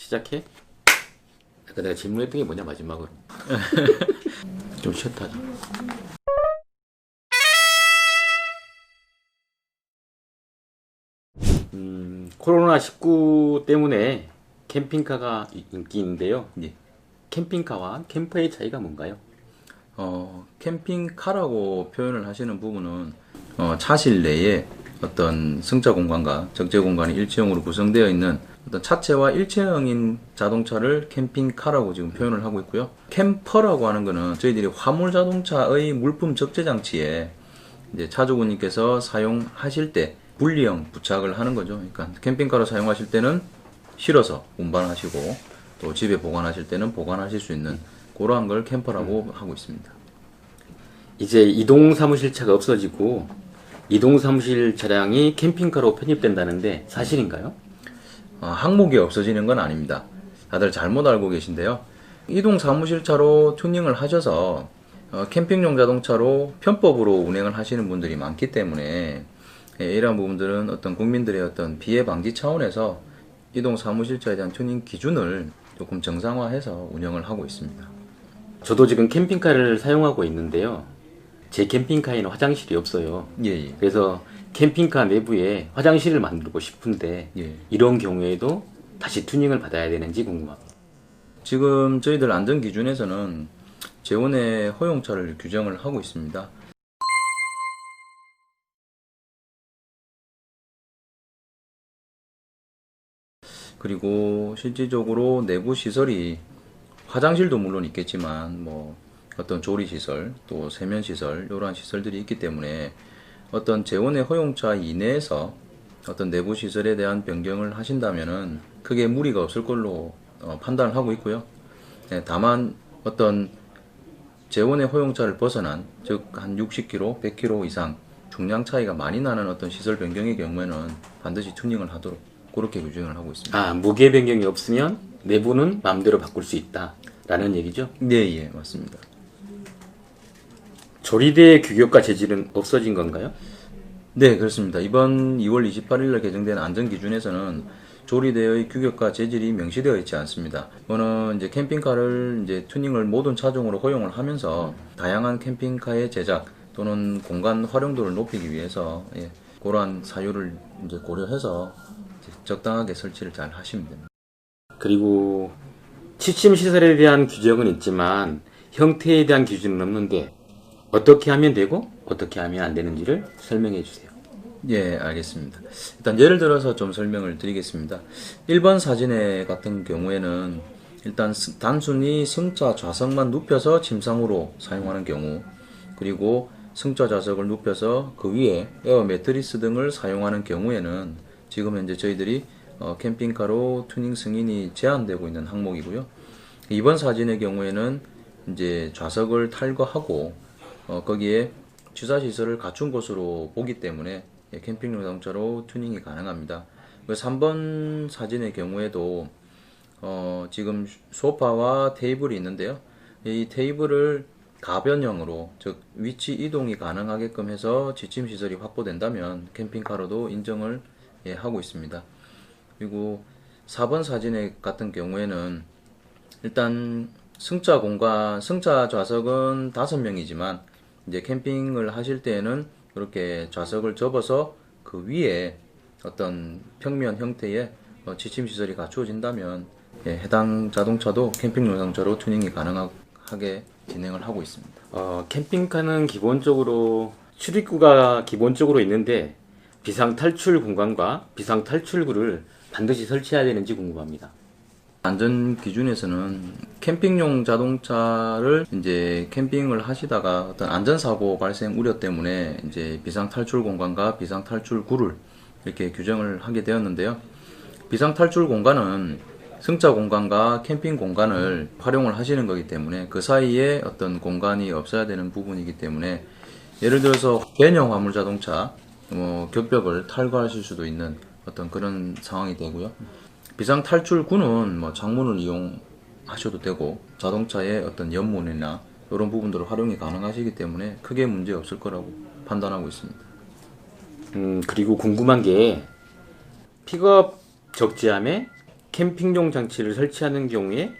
시작해. 아까 내가 질문했던 게 뭐냐 마지막으로. 좀 쉬었다. 음, 코로나 19 때문에 캠핑카가 이- 인기인데요. 예. 캠핑카와 캠퍼의 차이가 뭔가요? 어, 캠핑카라고 표현을 하시는 부분은 어, 차실 내에 어떤 승차 공간과 적재 공간이 일체형으로 구성되어 있는 어떤 차체와 일체형인 자동차를 캠핑카라고 지금 표현을 하고 있고요. 캠퍼라고 하는 거는 저희들이 화물 자동차의 물품 적재 장치에 이제 차주분님께서 사용하실 때 분리형 부착을 하는 거죠. 그러니까 캠핑카로 사용하실 때는 실어서 운반하시고 또 집에 보관하실 때는 보관하실 수 있는 그러한 걸 캠퍼라고 하고 있습니다. 이제 이동 사무실 차가 없어지고 이동 사무실 차량이 캠핑카로 편입된다는데 사실인가요? 어, 항목이 없어지는 건 아닙니다. 다들 잘못 알고 계신데요. 이동 사무실 차로 튜닝을 하셔서 어, 캠핑용 자동차로 편법으로 운행을 하시는 분들이 많기 때문에 예, 이러한 부분들은 어떤 국민들의 어떤 피해 방지 차원에서 이동 사무실차에 대한 튜닝 기준을 조금 정상화해서 운영을 하고 있습니다. 저도 지금 캠핑카를 사용하고 있는데요. 제 캠핑카에는 화장실이 없어요. 예, 예. 그래서 캠핑카 내부에 화장실을 만들고 싶은데 예. 이런 경우에도 다시 튜닝을 받아야 되는지 궁금합니다. 지금 저희들 안전 기준에서는 재원의 허용차를 규정을 하고 있습니다. 그리고 실질적으로 내부 시설이 화장실도 물론 있겠지만 뭐 어떤 조리 시설 또 세면 시설 이러한 시설들이 있기 때문에 어떤 재원의 허용차 이내에서 어떤 내부 시설에 대한 변경을 하신다면은 크게 무리가 없을 걸로 어, 판단을 하고 있고요. 네, 다만 어떤 재원의 허용차를 벗어난 즉 한 60km, 100km 이상 중량 차이가 많이 나는 어떤 시설 변경의 경우에는 반드시 튜닝을 하도록 그렇게 규정을 하고 있습니다. 아 무게 변경이 없으면 내부는 마음대로 바꿀 수 있다라는 얘기죠. 네, 예, 맞습니다. 조리대 규격과 재질은 없어진 건가요? 네, 그렇습니다. 이번 2월 28일 날 개정된 안전 기준에서는 조리대의 규격과 재질이 명시되어 있지 않습니다. 이거는 이제 캠핑카를 이제 튜닝을 모든 차종으로 허용을 하면서 다양한 캠핑카의 제작 또는 공간 활용도를 높이기 위해서 예, 그러한 사유를 이제 고려해서 이제 적당하게 설치를 잘 하시면 됩니다. 그리고 취침 시설에 대한 규정은 있지만 형태에 대한 기준은 없는데 어떻게 하면 되고 어떻게 하면 안 되는지를 설명해 주세요. 예, 알겠습니다. 일단 예를 들어서 좀 설명을 드리겠습니다. 1번 사진에 같은 경우에는 일단 스- 단순히 승자 좌석만 눕혀서 침상으로 사용하는 경우, 그리고 승자 좌석을 눕혀서 그 위에 에어 매트리스 등을 사용하는 경우에는 지금 현재 저희들이 어, 캠핑카로 튜닝 승인이 제한되고 있는 항목이고요. 이번 사진의 경우에는 이제 좌석을 탈거하고 어, 거기에 취사 시설을 갖춘 것으로 보기 때문에 예, 캠핑용 자동차로 튜닝이 가능합니다. 그 3번 사진의 경우에도 어, 지금 소파와 테이블이 있는데요. 이 테이블을 가변형으로 즉 위치 이동이 가능하게끔 해서 지침 시설이 확보된다면 캠핑카로도 인정을 예, 하고 있습니다. 그리고 4번 사진의 같은 경우에는 일단 승차 공간, 승차 좌석은 다섯 명이지만 이제 캠핑을 하실 때에는 이렇게 좌석을 접어서 그 위에 어떤 평면 형태의 어, 지침 시설이 갖추어진다면 예, 해당 자동차도 캠핑용 자동차로 튜닝이 가능하게 진행을 하고 있습니다. 어, 캠핑카는 기본적으로 출입구가 기본적으로 있는데 비상 탈출 공간과 비상 탈출구를 반드시 설치해야 되는지 궁금합니다. 안전 기준에서는 캠핑용 자동차를 이제 캠핑을 하시다가 어떤 안전사고 발생 우려 때문에 이제 비상 탈출 공간과 비상 탈출 구를 이렇게 규정을 하게 되었는데요. 비상 탈출 공간은 승차 공간과 캠핑 공간을 활용을 하시는 거기 때문에 그 사이에 어떤 공간이 없어야 되는 부분이기 때문에 예를 들어서 개형 화물 자동차 뭐 격벽을 탈거하실 수도 있는 어떤 그런 상황이 되고요. 비상 탈출구는 뭐 창문을 이용하셔도 되고 자동차의 어떤 연문이나 이런 부분들을 활용이 가능하시기 때문에 크게 문제 없을 거라고 판단하고 있습니다. 음, 그리고 궁금한 게 픽업 적재함에 캠핑용 장치를 설치하는 경우에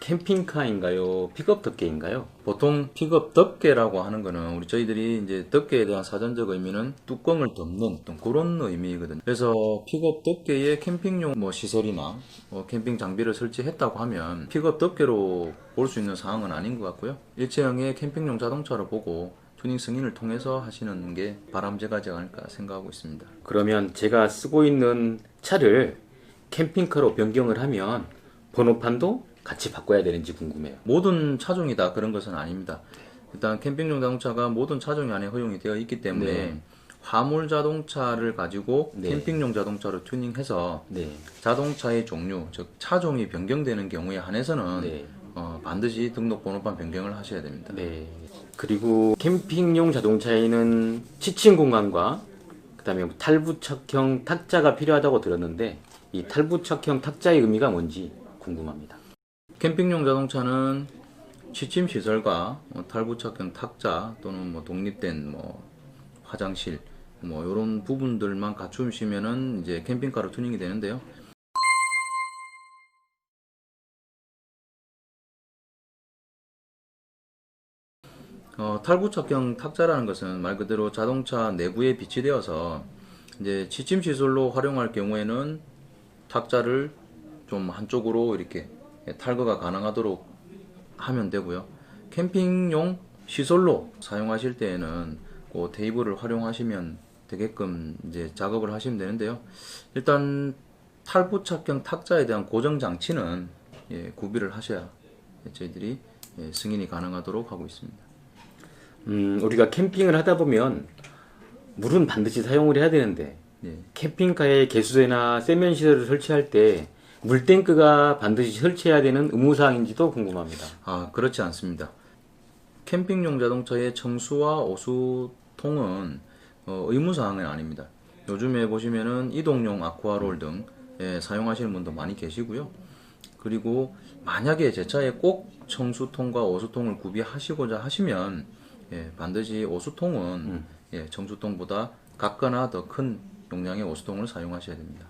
캠핑카인가요? 픽업 덮개인가요? 보통 픽업 덮개라고 하는 거는 우리 저희들이 이제 덮개에 대한 사전적 의미는 뚜껑을 덮는 어떤 그런 의미거든요. 그래서 픽업 덮개에 캠핑용 뭐 시설이나 뭐 캠핑 장비를 설치했다고 하면 픽업 덮개로 볼 수 있는 사항은 아닌 것 같고요. 일체형의 캠핑용 자동차로 보고 튜닝 승인을 통해서 하시는 게 바람직하지 않을까 생각하고 있습니다. 그러면 제가 쓰고 있는 차를 캠핑카로 변경을 하면 번호판도 같이 바꿔야 되는지 궁금해요. 모든 차종이 다 그런 것은 아닙니다. 일단 캠핑용 자동차가 모든 차종이 안에 허용이 되어 있기 때문에 네. 화물 자동차를 가지고 네. 캠핑용 자동차로 튜닝해서 네. 자동차의 종류, 즉 차종이 변경되는 경우에 한해서는 네. 어, 반드시 등록 번호판 변경을 하셔야 됩니다. 네. 그리고 캠핑용 자동차에는 치침 공간과 그다음에 탈부착형 탁자가 필요하다고 들었는데 이 탈부착형 탁자의 의미가 뭔지 궁금합니다. 캠핑용 자동차는 취침 시설과 어, 탈부착형 탁자 또는 뭐 독립된 뭐 화장실 뭐 이런 부분들만 갖추시면은 이제 캠핑카로 튜닝이 되는데요. 어, 탈부착형 탁자라는 것은 말 그대로 자동차 내부에 비치되어서 이제 취침 시설로 활용할 경우에는 탁자를 좀 한쪽으로 이렇게 탈거가 가능하도록 하면 되고요. 캠핑용 시설로 사용하실 때에는 그 테이블을 활용하시면 되게끔 이제 작업을 하시면 되는데요. 일단 탈부착형 탁자에 대한 고정 장치는 예, 구비를 하셔야 저희들이 예, 승인이 가능하도록 하고 있습니다. 음, 우리가 캠핑을 하다 보면 물은 반드시 사용을 해야 되는데 네. 캠핑카에 개수대나 세면 시설을 설치할 때 물탱크가 반드시 설치해야 되는 의무사항인지도 궁금합니다. 아, 그렇지 않습니다. 캠핑용 자동차의 청수와 오수통은 어, 의무사항은 아닙니다. 요즘에 보시면은 이동용 아쿠아롤 등 예, 사용하시는 분도 많이 계시고요. 그리고 만약에 제 차에 꼭 청수통과 오수통을 구비하시고자 하시면 예, 반드시 오수통은 예, 청수통보다 같거나 더 큰 용량의 오수통을 사용하셔야 됩니다.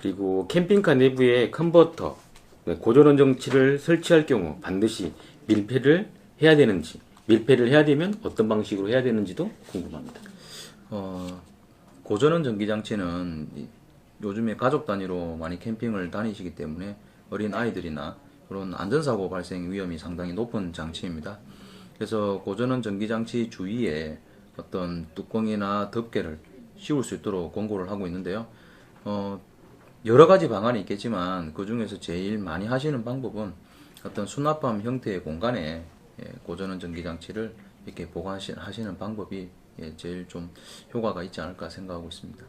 그리고 캠핑카 내부에 컨버터, 네, 고전원 정치를 설치할 경우 반드시 밀폐를 해야 되는지, 밀폐를 해야 되면 어떤 방식으로 해야 되는지도 궁금합니다. 어, 고전원 전기 장치는 이- 요즘에 가족 단위로 많이 캠핑을 다니시기 때문에 어린 아이들이나 그런 안전사고 발생 위험이 상당히 높은 장치입니다. 그래서 고전원 전기 장치 주위에 어떤 뚜껑이나 덮개를 씌울 수 있도록 권고를 하고 있는데요. 어, 여러 가지 방안이 있겠지만 그 중에서 제일 많이 하시는 방법은 어떤 수납함 형태의 공간에 예, 고전원 전기 장치를 이렇게 보관하시는 방법이 예, 제일 좀 효과가 있지 않을까 생각하고 있습니다.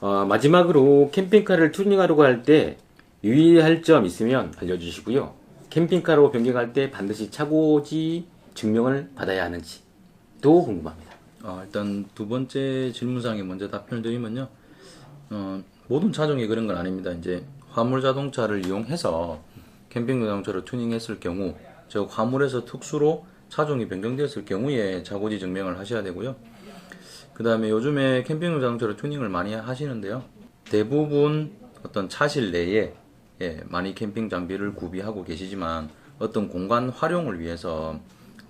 어, 마지막으로 캠핑카를 튜닝하려고 할 때 유의할 점 있으면 알려주시고요. 캠핑카로 변경할 때 반드시 차고지 증명을 받아야 하는지도 궁금합니다. 어, 일단 두 번째 질문사항에 먼저 답변을 드리면요. 어, 모든 차종이 그런 건 아닙니다. 이제 화물 자동차를 이용해서 캠핑 자동차로 튜닝했을 경우, 즉 화물에서 특수로 차종이 변경되었을 경우에 자고지 증명을 하셔야 되고요. 그 다음에 요즘에 캠핑 자동차로 튜닝을 많이 하시는데요. 대부분 어떤 차실 내에 예, 많이 캠핑 장비를 구비하고 계시지만 어떤 공간 활용을 위해서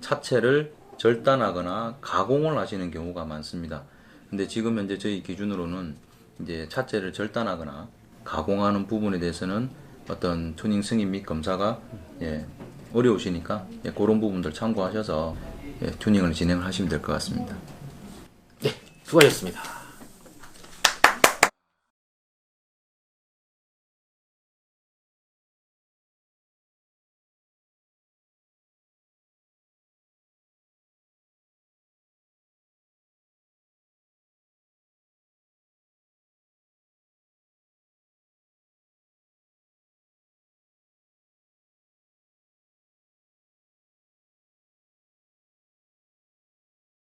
차체를 절단하거나 가공을 하시는 경우가 많습니다. 근데 지금 현재 저희 기준으로는 이제 차체를 절단하거나 가공하는 부분에 대해서는 어떤 튜닝 승인 및 검사가 예, 어려우시니까 예, 그런 부분들 참고하셔서 예, 튜닝을 진행을 하시면 될 것 같습니다. 수고하셨습니다.